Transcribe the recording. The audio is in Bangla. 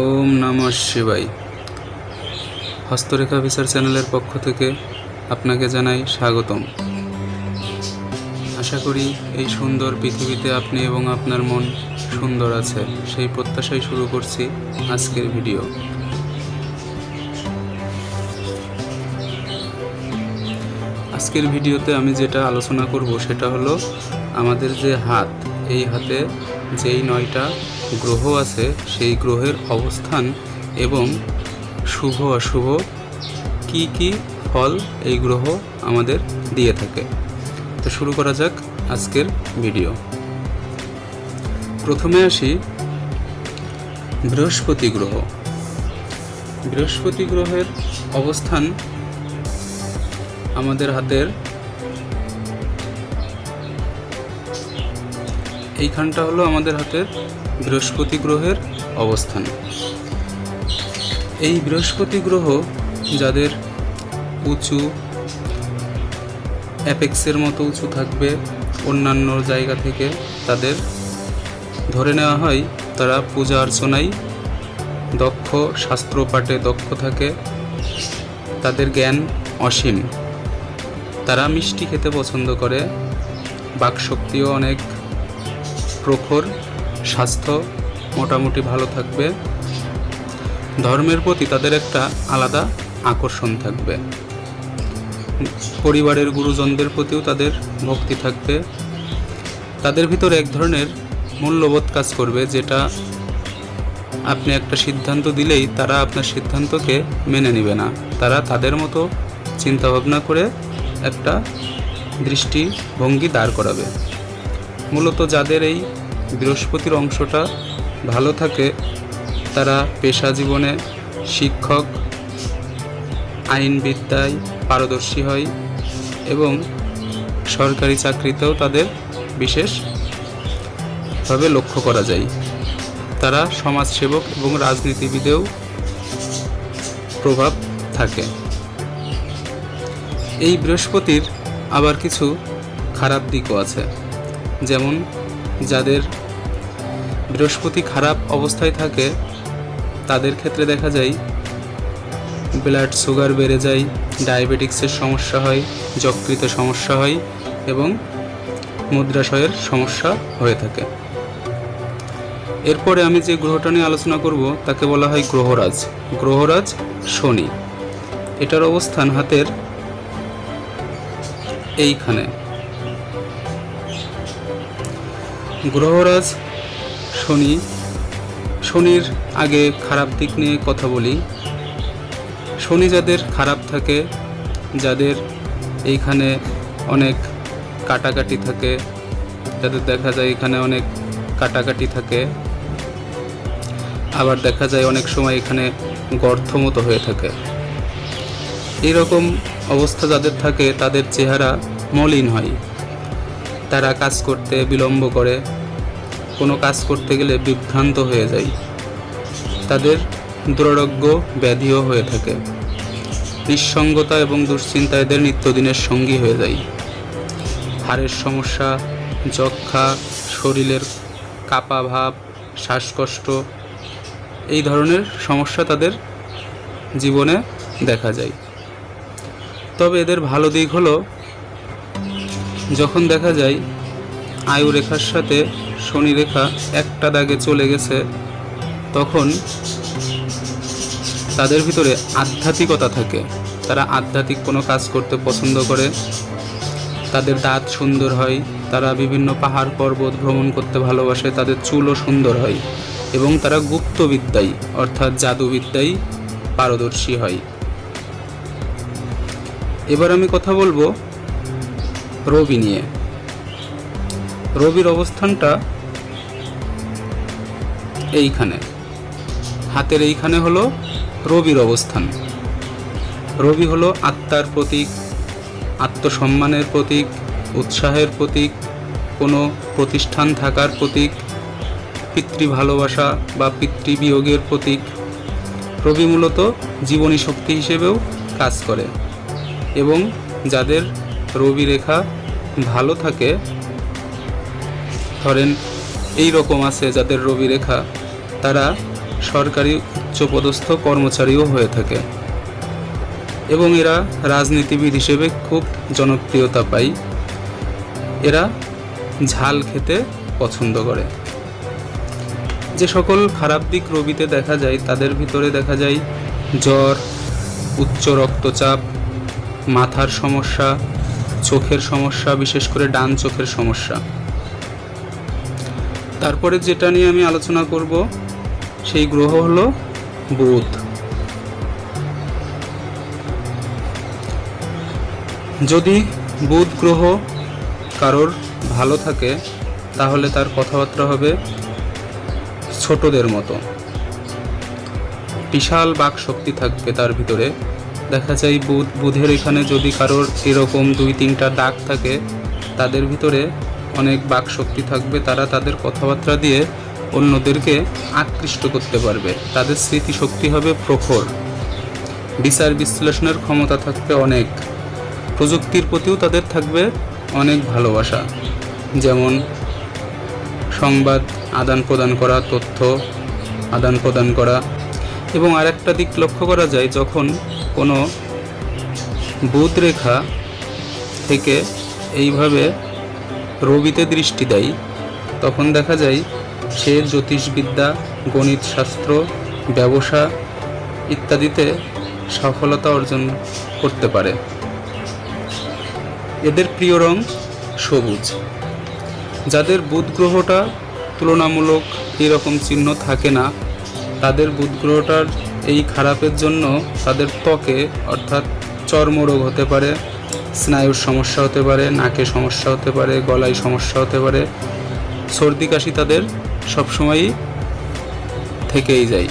ওম নমঃ শিবাই হস্তরেখা বিচার চ্যানেলের পক্ষ থেকে আপনাকে জানাই স্বাগতম। আশা করি এই সুন্দর পৃথিবীতে আপনি এবং আপনার মন সুন্দর আছে, সেই প্রত্যাশাই শুরু করছি আজকের ভিডিও। আজকের ভিডিওতে আমি যেটা আলোচনা করব সেটা হলো আমাদের যে হাত, এই হাতে যেই নয়টা গ্রহ আছে, সেই গ্রহের অবস্থান এবং শুভ, অশুভ কি কি ফল এই গ্রহ আমাদের দিয়ে থাকে। তো শুরু করা যাক আজকের ভিডিও। প্রথমে আসি বৃহস্পতি গ্রহ। বৃহস্পতি গ্রহের অবস্থান আমাদের হাতের এইখানটা হলো আমাদের হাতের বৃহস্পতি গ্রহের অবস্থান। এই বৃহস্পতি গ্রহ যাদের উঁচু অ্যাপেক্সের মতো উঁচু থাকবে অন্যান্য জায়গা থেকে তাদের ধরে নেওয়া হয়, তারা পূজা অর্চনায় দক্ষ শাস্ত্রপাঠে দক্ষ থাকে, তাদের জ্ঞান অসীম। তারা মিষ্টি খেতে পছন্দ করে, বাকশক্তিও অনেক প্রখর, স্বাস্থ্য মোটামুটি ভালো থাকবে। ধর্মের প্রতি তাদের একটা আলাদা আকর্ষণ থাকবে। পরিবারের গুরুজনদের প্রতিও তাদের ভক্তি থাকবে। তাদের ভিতরে এক ধরনের মূল্যবোধ কাজ করবে, যেটা আপনি একটা সিদ্ধান্ত দিলেই তারা আপনার সিদ্ধান্তকে মেনে নেবে না। তারা তাদের মতো চিন্তাভাবনা করে একটা দৃষ্টিভঙ্গি দাঁড় করাবে। মূলত যাদের এই বৃহস্পতির অংশটা ভালো থাকে, তারা পেশা জীবনে শিক্ষক, আইনবিদ্যায় পারদর্শী হয় এবং সরকারি চাকরিতেও তাদের বিশেষভাবে লক্ষ্য করা যায়। তারা সমাজসেবক এবং রাজনীতিবিদেও প্রভাব থাকে। এই বৃহস্পতির আবার কিছু খারাপ দিকও আছে। যেমন, যাদের বৃহস্পতি খারাপ অবস্থায় থাকে, তাদের ক্ষেত্রে দেখা যায় ব্লাড সুগার বেড়ে যায় ডায়াবেটিক্সের সমস্যা হয় যকৃত সমস্যা হয় এবং মুদ্রাশয়ের সমস্যা হয়ে থাকে। এরপরে আমি যে গ্রহটা নিয়ে আলোচনা করব, তাকে বলা হয় গ্রহরাজ। গ্রহরাজ শনি। এটার অবস্থান হাতের এইখানে। গ্রহরাজ, শনি। শনির আগে খারাপ দিক নিয়ে কথা বলি। শনি যাদের খারাপ থাকে, যাদের এইখানে অনেক কাটাকাটি থাকে, যাদের দেখা যায় এখানে অনেক কাটাকাটি থাকে, আবার দেখা যায় অনেক সময় এখানে গর্ত মতো হয়ে থাকে। এরকম অবস্থা যাদের থাকে, তাদের চেহারা মলিন হয়। তারা কাজ করতে বিলম্ব করে, কোনো কাজ করতে গেলে বিভ্রান্ত হয়ে যায়। তাদের দুরারোগ্য ব্যাধিও হয়ে থাকে। নিঃসঙ্গতা এবং দুশ্চিন্তা এদের নিত্যদিনের সঙ্গী হয়ে যায়। হাড়ের সমস্যা, যক্ষা, শরীরের কাপা ভাব, শ্বাসকষ্ট, এই ধরনের সমস্যা তাদের জীবনে দেখা যায়। তবে এদের ভালো দিক হলো যখন দেখা যায় আয়ু রেখার সাথে শনি রেখা একটা দাগে চলে গেছে, তখন তাদের ভিতরে আধ্যাত্মিকতা থাকে। তারা আধ্যাত্মিক কোনো কাজ করতে পছন্দ করে। তাদের দাঁত সুন্দর হয়, তারা বিভিন্ন পাহাড় পর্বত ভ্রমণ করতে ভালোবাসে, তাদের চুলও সুন্দর হয় এবং তারা গুপ্তবিদ্যায় অর্থাৎ জাদুবিদ্যায় পারদর্শী হয়। এবার আমি কথা বলব রবি নিয়ে। রবির অবস্থানটা এইখানে। হাতের এইখানে হলো রবির অবস্থান। রবি হলো আত্মার প্রতীক, আত্মসম্মানের প্রতীক, উৎসাহের প্রতীক, কোনো প্রতিষ্ঠান থাকার প্রতীক, পিতৃ ভালোবাসা বা পিতৃবিয়োগের প্রতীক। রবি মূলত জীবনী শক্তি হিসেবেও কাজ করে এবং যাদের রবি রেখা ভালো থাকে। ধরেন এই রকম আছে যাদের রবি রেখা, তারা সরকারি উচ্চপদস্থ কর্মচারীও হয়ে থাকে। এবং এরা রাজনীতিবিদ হিসেবে খুব জনপ্রিয়তা পায়। এরা ঝাল খেতে পছন্দ করে। যে সকল খারাপ দিক রোগীতে দেখা যায়, তাদের ভিতরে দেখা যায় জ্বর, উচ্চ রক্তচাপ, মাথার সমস্যা চোখের সমস্যা, বিশেষ করে ডান চোখের সমস্যা। তারপরে যেটা নিয়ে আমি আলোচনা করব, সেই গ্রহ হলো বুধ। যদি বুধ গ্রহ কারোর ভালো থাকে, তাহলে তার কথাবার্তা হবে ছোটদের মতো। বিশাল বাক শক্তি থাকবে তার ভিতরে। দেখা যায় বুধ, বুধের এখানে যদি কারোর এরকম দুই, তিনটা দাগ থাকে, তাদের ভিতরে অনেক বাক শক্তি থাকবে, তারা তাদের কথাবার্তা দিয়ে অন্যদেরকে আকৃষ্ট করতে পারবে। তাদের স্মৃতিশক্তি হবে প্রখর। বিচার বিশ্লেষণের ক্ষমতা থাকবে অনেক। প্রযুক্তির প্রতিও তাদের থাকবে অনেক ভালোবাসা। যেমন সংবাদ, আদান প্রদান করা, তথ্য আদান প্রদান করা। এবং আরেকটা দিক লক্ষ্য করা যায়, যখন কোনো বুধ রেখা থেকে এইভাবে রবিতে দৃষ্টি দেয়, তখন দেখা যায় সে জ্যোতিষবিদ্যা গণিত শাস্ত্র ব্যবসা ইত্যাদিতে সফলতা অর্জন করতে পারে। এদের প্রিয় রং সবুজ। যাদের বুধ গ্রহটা তুলনামূলক এরকম চিহ্ন থাকে না, তাদের বুধ গ্রহটার এই খারাপের জন্য তাদের ত্বকে অর্থাৎ চর্মরোগ হতে পারে, স্নায়ুর সমস্যা হতে পারে, নাকে সমস্যা হতে পারে, গলায় সমস্যা হতে পারে। সর্দি কাশি তাদের সবসময়ই থেকেই যায়।